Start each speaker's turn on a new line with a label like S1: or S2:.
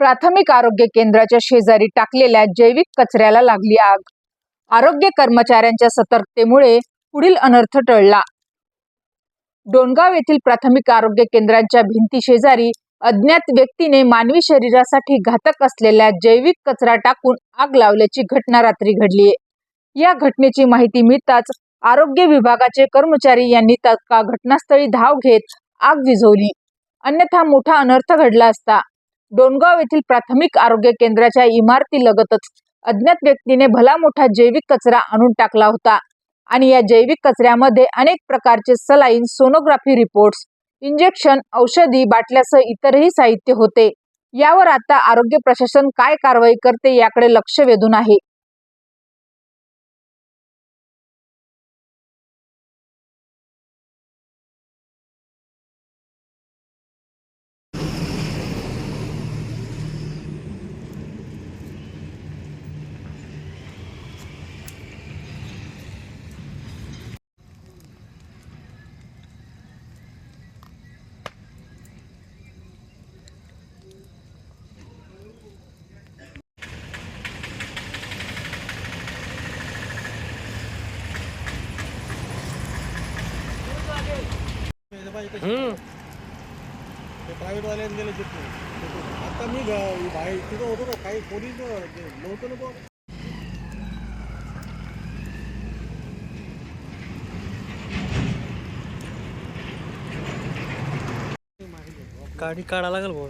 S1: प्राथमिक आरोग्य केंद्राच्या शेजारी टाकलेल्या जैविक कचऱ्याला लागली आग. आरोग्य कर्मचाऱ्यांच्या सतर्कतेमुळे पुढील अनर्थ टळला. डोणगाव येथील प्राथमिक आरोग्य केंद्रांच्या भिंती शेजारी अज्ञात व्यक्तीने मानवी शरीरासाठी घातक असलेल्या जैविक कचरा टाकून आग लावल्याची घटना रात्री घडली या घटनेची माहिती मिळताच आरोग्य विभागाचे कर्मचारी यांनी तत्काळ घटनास्थळी धाव घेत आग विझवली. अन्यथा मोठा अनर्थ घडला असता. डोणगाव येथील प्राथमिक आरोग्य केंद्राच्या इमारतीलगतच अज्ञात व्यक्तीने भला मोठा जैविक कचरा आणून टाकला होता. आणि या जैविक कचऱ्यामध्ये अनेक प्रकारचे सलाईन सोनोग्राफी रिपोर्ट्स इंजेक्शन औषधी बाटल्यासह इतरही साहित्य होते. यावर आता आरोग्य प्रशासन काय कारवाई करते याकडे लक्ष वेधून आहे.
S2: हम्म.
S3: ते प्रायव्हेट वाल्याने दिले चिठ्ठी आता मी घ- बाहेर तिथं होतो ना काही पोलीस जे नव्हतं ना बुवा.
S2: गाडी काढा लागेल भाऊ